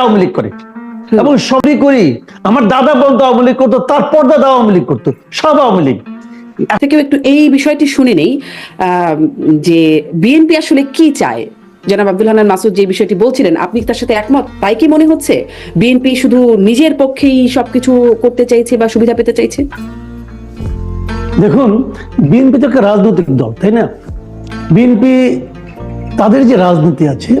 আওয়ামী লীগ করে। এবং সবই করি। আমার দাদা বলতো আওয়ামী লীগ করতো তার পর্দাদা আওয়ামী লীগ করতো সব আওয়ামী লীগ। থেকেও একটু এই বিষয়টি শুনে নেই যে বিএনপি আসলে কি চায়? জনাব আব্দুল হান্নান মাসুদ যে বিষয়টি বলছিলেন আপনি তার সাথে একমত? তাই কি মনে হচ্ছে? বিএনপি শুধু নিজের পক্ষেই সবকিছু করতে চাইছে বা সুবিধা পেতে চাইছে? দেখুন বিএনপি তো একটা রাজনৈতিক দল তাই না? বিএনপি তাদের যে রাজনীতি আছে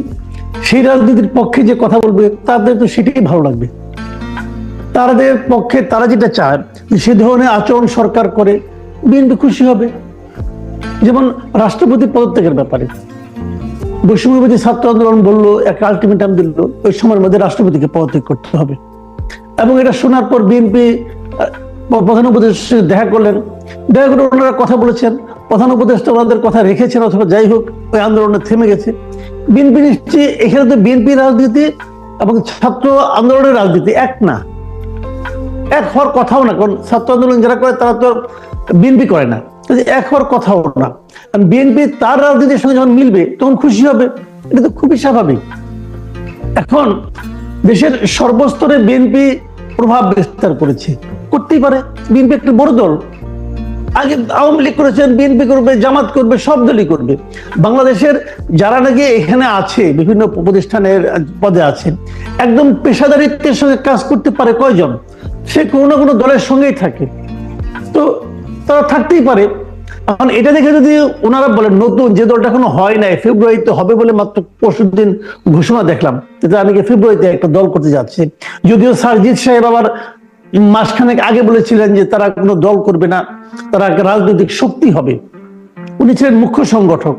সেই রাজনীতির পক্ষে যে কথা বলবে, তাদের তো সেটাই ভালো লাগবে। তাদের পক্ষে তারা যেটা চায় সে ধরনের আচরণ সরকার করে, বিএনপি খুশি হবে। যেমন রাষ্ট্রপতি পদত্যাগের ব্যাপারে। বৈষম্যবাদী ছাত্র আন্দোলন বলল, একটা আলটিমেটাম দিল, ওই সময়ের মধ্যে রাষ্ট্রপতিকে পদত্যাগ করতে হবে। এবং এটা শোনার পর বিএনপি প্রধান উপদেষ্টা দেখা করলেন। দেখা করে ওনারা কথা বলেছেন। প্রধান উপদেষ্টা ওনাদের কথা রেখেছেন, অথবা যাই হোক ওই আন্দোলনে থেমে গেছে। বিএনপি নিশ্চয়ই এখানে তো বিএনপি রাজনীতি এবং ছাত্র আন্দোলনের রাজনীতি, এক না। এক হওয়ার কথাও না, কারণ ছাত্র আন্দোলন যারা করে তারা তো বিএনপি করে না। এক হওয়ার কথাও না। কারণ বিএনপি তার রাজনীতির সঙ্গে যখন মিলবে, তখন খুশি হবে। এটা তো খুবই স্বাভাবিক। এখন দেশের সর্বস্তরে বিএনপি প্রভাব বিস্তার করেছে। করতেই পারে। বিএনপি একটা বড় দল। আগে আওয়ামী লীগ করেছেন, বিএনপি করবে, জামাত করবে, সব দলই করবে। বাংলাদেশের যারা নাকি এখানে আছে, বিভিন্ন প্রতিষ্ঠানের পদে আছে, একদম পেশাদারিত্বের সঙ্গে কাজ করতে পারে কয়জন? সে কোনো না কোনো দলের সঙ্গেই থাকে। তো তারা থাকতেই পারে। এখন এটা দেখে যদি ওনারা বলেন, নতুন যে দলটা এখনও হয় নাই, ফেব্রুয়ারিতে হবে বলে মাত্র পরশু দিন ঘোষণা দেখলাম। আমি ফেব্রুয়ারিতে একটা দল করতে যাচ্ছে। যদিও সারজিৎ সাহেব আবার মাসখানেক আগে বলেছিলেন যে তারা কোনো দল করবে না, তারা রাজনৈতিক শক্তি হবে। উনি ছিলেন মুখ্য সংগঠক।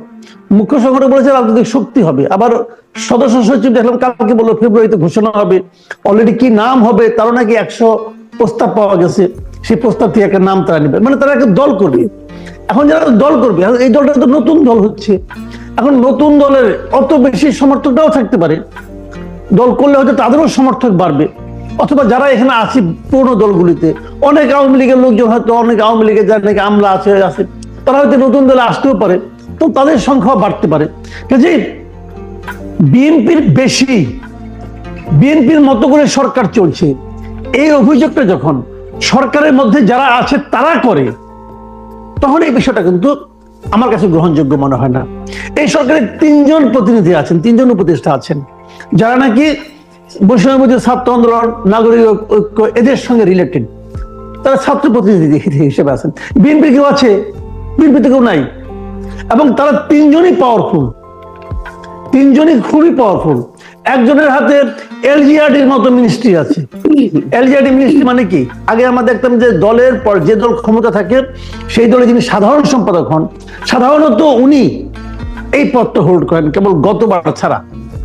মুখ্য সংগঠক বলেছে রাজনৈতিক শক্তি হবে। আবার সদস্য সচিব দেখলাম কালকে বলল, ফেব্রুয়ারিতে ঘোষণা হবে। অলরেডি কি নাম হবে তারও নাকি একশো প্রস্তাব পাওয়া গেছে। সেই প্রস্তাব থেকে একটা নাম তারা নেবে। মানে তারা একটা দল করবে। এখন যারা দল করবে এই দলটা তো নতুন দল হচ্ছে। এখন নতুন দলের অত বেশি সমর্থকটাও থাকতে পারে। দল করলে হয়তো তাদেরও সমর্থক বাড়বে। অথবা যারা এখানে আছে পুরোনো দলগুলিতে, অনেক আওয়ামী লীগের লোকজন হয়তো অনেক আওয়ামী লীগের যারা নাকি আমলা আছে আছে, তারা হয়তো নতুন দলে আসতেও পারে, তো তাদের সংখ্যা বাড়তে পারে। কাজে বিএনপির বেশি, বিএনপির মতো করে সরকার চলছে। এই অভিযোগটা যখন সরকারের মধ্যে যারা আছে তারা করে, তখন এই বিষয়টা কিন্তু আমার কাছে গ্রহণযোগ্য মনে হয় না। এই সরকারের তিনজন প্রতিনিধি আছেন, তিনজন উপদেষ্টা আছেন, যারা নাকি বৈষম্য ছাত্র আন্দোলন, নাগরিক ঐক্য, এদের সঙ্গে রিলেটেড তারা ছাত্র প্রতিনিধি হিসেবে আছেন। বিএনপি কেউ আছে? বিএনপি কেউ নাই। এবং তারা তিনজনই পাওয়ারফুল তিনজনই খুবই পাওয়ারফুল একজনের হাতে এলজিআরডির মতো মিনিস্ট্রি আছে। এলজিআরডি মিনিস্ট্রি মানে কি? আগে আমরা দেখতাম যে দলের পর যে দল ক্ষমতা থাকে, সেই দলে যিনি সাধারণ সম্পাদক হন, সাধারণত উনি এই পদটা হোল্ড করেন কেবল গতবার ছাড়া।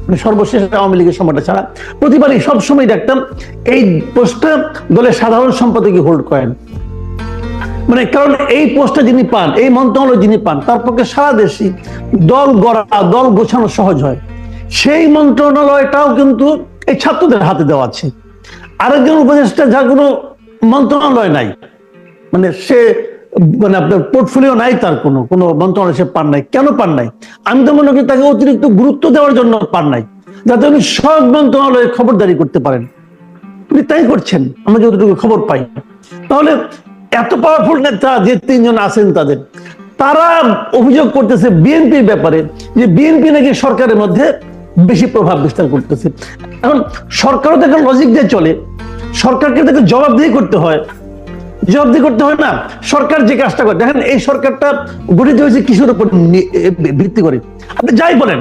মানে সর্বশেষ আওয়ামী লীগের সময়টা ছাড়া। প্রতিবারই সবসময় দেখতাম এই পোস্টটা দলের সাধারণ সম্পাদকই হোল্ড করেন। মানে কারণ এই পোস্টটা যিনি পান, এই মন্ত্রণালয় যিনি পান, তার পক্ষে সারা দেশে দল গড়া, দল গোছানো সহজ হয়। সেই মন্ত্রণালয়টাও কিন্তু এই ছাত্রদের হাতে দেওয়া আছে। আরেকজন উপদেষ্টা যার কোনো মন্ত্রণালয় নাই। মানে সে মানে আপনার পোর্টফোলিও নাই তার কোনো কোনো মন্ত্রণালয় সে পান নাই। কেন পান নাই? আমি তো মনে করি তাকে অতিরিক্ত গুরুত্ব দেওয়ার জন্য পান নাই, যাতে উনি সব মন্ত্রণালয়ে খবরদারি করতে পারেন। উনি তাই করছেন, আমরা যতটুকু খবর পাই। তাহলে এত পাওয়ারফুল নেতা যে তিনজন আছেন তাদের, তারা অভিযোগ করতেছে বিএনপির ব্যাপারে, যে বিএনপি নাকি সরকারের মধ্যে বেশি প্রভাব বিস্তার করতেছে। এখন সরকারও তো একটা লজিক দিয়ে চলে, সরকারকে তাকে জবাবদিহি করতে হয়। জবাবদিহি করতে হয় না। সরকার যে কাজটা করে, দেখেন এই সরকারটা গঠিত হয়েছে কিসের উপর ভিত্তি করে? আপনি যাই বলেন,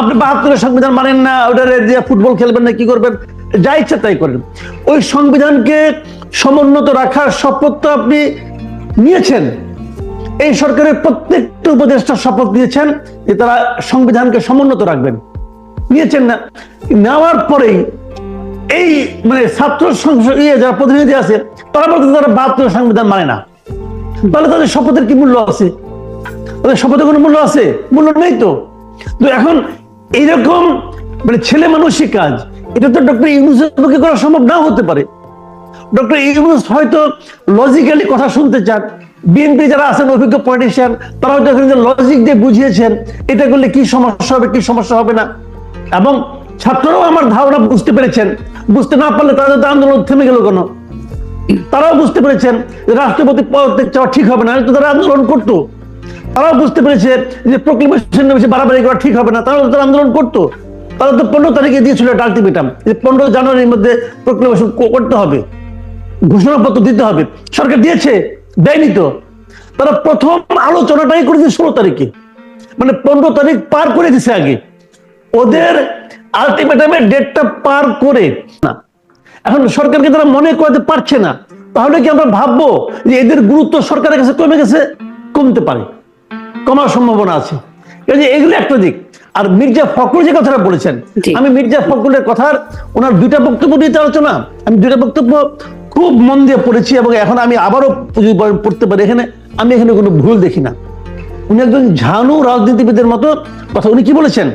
আপনি বাহাত্তরের সংবিধান মানেন না, ওটারে দিয়ে ফুটবল খেলবেন না, কি করবেন? যা ইচ্ছা তাই করেন। ওই সংবিধানকে সমুন্নত রাখার শপথ তো আপনি নিয়েছেন। এই সরকারের প্রত্যেকটা উপদেষ্টা শপথ নিয়েছেন যে তারা সংবিধানকে সমুন্নত রাখবেন। নিয়েছেন না। নেওয়ার পরেই এই মানে ছাত্র সংসদ ইয়ে যারা প্রতিনিধি আছে, তারা বলতে তারা বাহাত্তর সংবিধান মানে না। তাহলে তাদের শপথের কি মূল্য আছে? তাদের শপথের কোনো মূল্য আছে? মূল্য নেই তো। তো এখন এইরকম মানে ছেলে মানুষই কাজ, এটা তো ডক্টর ইউনুসের পক্ষে করা সম্ভব নাও হতে পারে। ডক্টর ইউনুস হয়তো লজিক্যালি কথা শুনতে চান বিএনপি যারা আছেন, অভিজ্ঞ পলিটিশিয়ান তারা হয়তো এখানে লজিক দিয়ে বুঝিয়েছেন, এটা করলে কি সমস্যা হবে, কি সমস্যা হবে না। এবং ছাত্ররাও আমার ধারণা বুঝতে পেরেছেন বুঝতে না পারলে তাদের তো আন্দোলন থেমে গেল কেন? তারাও বুঝতে পেরেছেন যে রাষ্ট্রপতি পদে চাওয়া ঠিক হবে না তো তারা আন্দোলন করতো, তারাও বুঝতে পেরেছে যে প্রক্লেমেশন বেশি বাড়াবাড়ি করা ঠিক হবে না, তারাও তারা আন্দোলন করতো, তারা তো পনেরো তারিখে দিয়েছিল একটা আলটিমেটাম যে পনেরো জানুয়ারির মধ্যে প্রক্লেমেশন করতে হবে, ঘোষণাপত্র দিতে হবে, সরকার দিয়েছে, দেয়নি তো। তারা প্রথম আলোচনাটাই করেছে ষোলো তারিখে মানে পনেরো তারিখ পার করে দিছে আগে। ওদের আলটিমেটামের ডেটটা পার করে না। এখন সরকারকে তারা মনে করতে পারছে না। তাহলে কি আমরা ভাববো যে এদের গুরুত্ব সরকারের কাছে কমে গেছে? কমতে পারে। কমার সম্ভাবনা আছে। কাজে এগুলো একটা দিক। আর মির্জা ফখরুল যে কথাটা বলেছেন আমি মির্জা ফখরুলের কথার ওনার দুইটা বক্তব্য নিয়ে আলোচনা। আমি দুইটা বক্তব্য খুব মন দিয়ে পড়েছি এবং এখন আমি আবারও পড়তে পারি এখানে। আমি এখানে কোনো ভুল দেখি না। উনি একজন ঝানু রাজনীতিবিদের মতো। কথা উনি কি বলেছেন?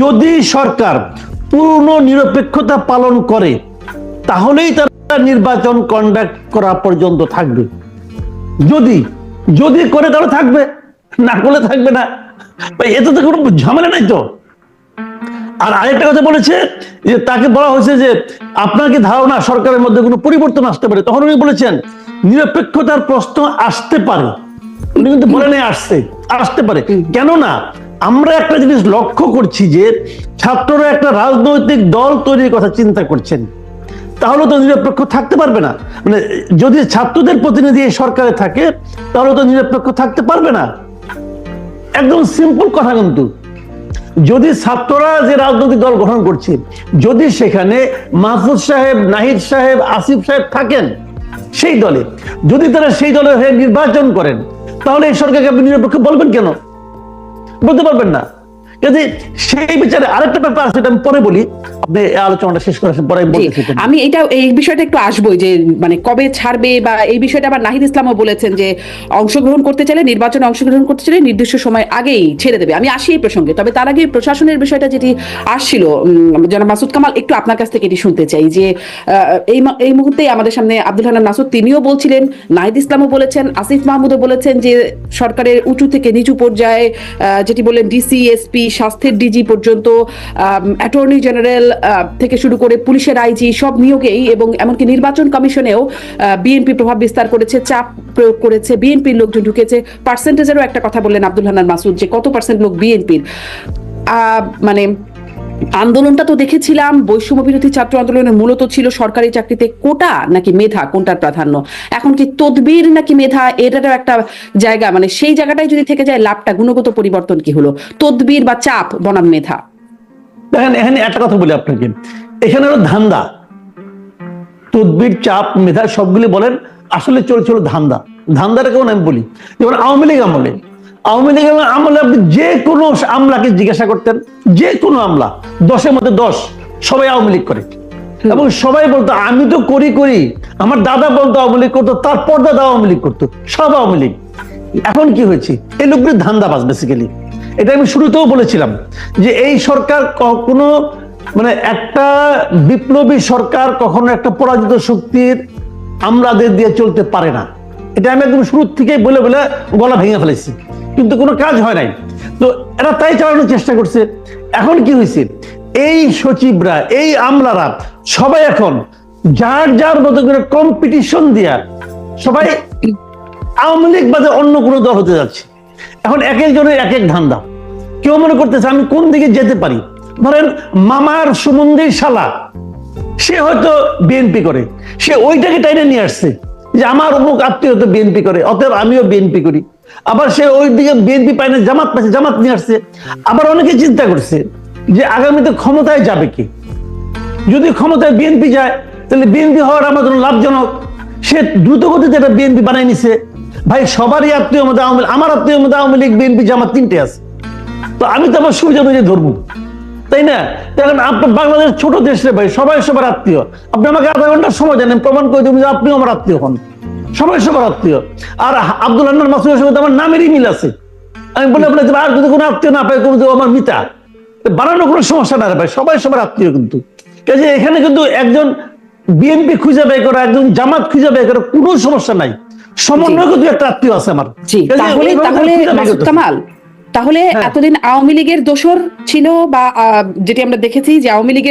যদি সরকার পূর্ণ নিরপেক্ষতা পালন করে, তাহলেই তারা নির্বাচন কন্ডাক্ট করা পর্যন্ত থাকবে। যদি যদি করে তাহলে থাকবে, না করলে থাকবে না। এতে তো কোনো ঝামেলা নাই তো। আর আরেকটা কথা বলেছে, যে তাকে বলা হয়েছে যে আপনার কি ধারণা সরকারের মধ্যে কোনো পরিবর্তন আসতে পারে। তখন উনি বলেছেন, নিরপেক্ষতার প্রশ্ন আসতে পারে। উনি কিন্তু বলেন আসছে আসতে পারে। কেননা আমরা একটা জিনিস লক্ষ্য করছি যে ছাত্ররা একটা রাজনৈতিক দল তৈরির কথা চিন্তা করছেন। তাহলে তো নিরপেক্ষ থাকতে পারবে না। মানে যদি ছাত্রদের প্রতিনিধি এই সরকারে থাকে তাহলে তো নিরপেক্ষ থাকতে পারবে না। একদম সিম্পল কথা কিন্তু। যদি ছাত্ররা যে রাজনৈতিক দল গঠন করছে যদি সেখানে মাহফুজ সাহেব নাহিদ সাহেব আসিফ সাহেব থাকেন সেই দলে যদি তারা সেই দলের হয়ে নির্বাচন করেন তাহলে এই সরকারকে আপনি নিরপেক্ষ বলবেন কেন? বলতে পারবেন না। কাজে সেই বিচারে আরেকটা ব্যাপার আছে আমি পরে বলি। আপনি আলোচনাটা শেষ করার পরে আমি এটা এই বিষয়টা একটু আসবোই যে মানে কবে ছাড়বে বা এই বিষয়টা আবার নাহিদ ইসলামও বলেছেন যে অংশগ্রহণ করতে চাইলে নির্বাচনে অংশগ্রহণ করতে চাইলে নির্দিষ্ট সময় আগেই ছেড়ে দেবে। আমি আসি এই প্রসঙ্গে তবে তার আগে প্রশাসনের বিষয়টা যেটি আসছিল জনাব মাসুদ কামাল একটু আপনার কাছ থেকে এটি শুনতে চাই যে এই এই মুহূর্তে আমাদের সামনে আব্দুল হান্নান মাসুদ তিনিও বলছিলেন নাহিদ ইসলামও বলেছেন আসিফ মাহমুদও বলেছেন যে সরকারের উঁচু থেকে নিচু পর্যায়ে আহ, যেটি বললেন ডিসি এসপি স্বাস্থ্যের ডিজি পর্যন্ত অ্যাটর্নি জেনারেল থেকে শুরু করে পুলিশের আইজি সব নিয়োগেই এবং এমনকি নির্বাচন কমিশনেও বিএনপি প্রভাব বিস্তার করেছে, চাপ প্রয়োগ করেছে বিএনপির লোকজন ঢুকেছে। পার্সেন্টেজেরও একটা কথা বললেন আব্দুল হান্নান মাসুদ যে কত পার্সেন্ট লোক বিএনপির মানে আন্দোলনটা তো দেখেছিলাম বৈষম্য বিরোধী ছাত্র আন্দোলনের মূলত ছিল সরকারি চাকরিতে কোটা নাকি মেধা, কোনটার প্রাধান্য? এখন কি তদবির নাকি মেধা, এটারও একটা জায়গা মানে সেই জায়গাটাই যদি থেকে যায়, লাভটা, গুণগত পরিবর্তন কি হলো? তদবির বা চাপ, বনাম মেধা। দেখেন, এখানে একটা কথা বলি আপনাকে। এখানে হলো ধান্দা। তদবির, চাপ, মেধা, সবগুলি বলেন, আসলে চলছিল ধান্দা। ধান্দাটা কেমন আমি বলি। যেমন আওয়ামী লীগ আমলে আওয়ামী লীগ আমলে আপনি যে কোনো আমলাকে জিজ্ঞাসা করতেন, যে কোনো আমলা, দশের মধ্যে দশ, সবাই আওয়ামী লীগ করে। এবং সবাই বলতো, আমি তো করি করি। আমার দাদা বলতো, আওয়ামী লীগ করতো। তার পরদাদা আওয়ামী লীগ করতো, সব আওয়ামী লীগ। এখন কি হয়েছে? এই লোকগুলি ধান্দাবাজ বেসিক্যালি এটা আমি শুরুতেও বলেছিলাম যে এই সরকার কখনো মানে একটা বিপ্লবী সরকার কখনো একটা পরাজিত শক্তির আমলাদের দিয়ে চলতে পারে না। এটা আমি একদম শুরু থেকেই বলে বলে গলা ভেঙে ফেলেছি। কিন্তু কোনো কাজ হয় নাই। তো এরা তাই চালানোর চেষ্টা করছে। এখন কি হয়েছে? এই সচিবরা, এই আমলারা সবাই এখন যার যার মতো করে কম্পিটিশন দিয়া সবাই আওয়ামী লীগ বাদে অন্য কোনো দল হতে যাচ্ছে। এখন এক একজনের এক এক ধান্দা। কেউ মনে করতেছে, আমি কোন দিকে যেতে পারি? ধরেন মামার সুমন্দির শালা, সে হয়তো বিএনপি করে। সে ওইটাকে টাইনে নিয়ে আসছে যে, আমার অমুক আত্মীয় হয়তো বিএনপি করে, অতএব আমিও বিএনপি করি। আবার সে ওই দিকে বিএনপি পায় না, জামাত পাচ্ছে জামাত নিয়ে আসছে। আবার অনেকে চিন্তা করছে যে আগামীতে ক্ষমতায় যাবে কি? যদি ক্ষমতায় বিএনপি যায়, তাহলে বিএনপি হওয়ার আমার জন্য লাভজনক। সে দ্রুত গতিতে একটা বিএনপি বানাই নিছে। ভাই, সবারই আত্মীয় মধ্যে আওয়ামী আমার আত্মীয় মধ্যে আওয়ামী লীগ বিএনপি জামাত তিনটে আছে। তো আমি তো আমার সুবিধা বুঝে ধরবো। তাই না? দেখেন আপনার বাংলাদেশ ছোট দেশ রে ভাই, সবাই সবার আত্মীয়। আপনি আমাকে আধা ঘণ্টার সময় জানেন প্রমাণ করে দেবেন যে আপনিও আমার আত্মীয় হন। সবাই সবার আত্মীয়। আর আব্দুল হান্নান মাসুদের সঙ্গে আমার নামেরই মিল আছে। আমি বলে আপনাকে আর যদি কোনো আত্মীয় না পাই কোনো আমার মিতা বানানোর কোনো সমস্যা না ভাই সবাই সবার আত্মীয় কিন্তু। কাজে এখানে কিন্তু একজন বিএনপি খুঁজে বের করা একজন জামাত খুঁজে বের করা কোনো সমস্যা নাই। সমন্বয় কিন্তু একটা আত্মীয় আছে আমার। তাহলে তাহলে। কামাল তাহলে হ্যাঁ। এতদিন আওয়ামী লীগের দোসর ছিল বা যেটি আমরা দেখেছি যে আওয়ামী লীগের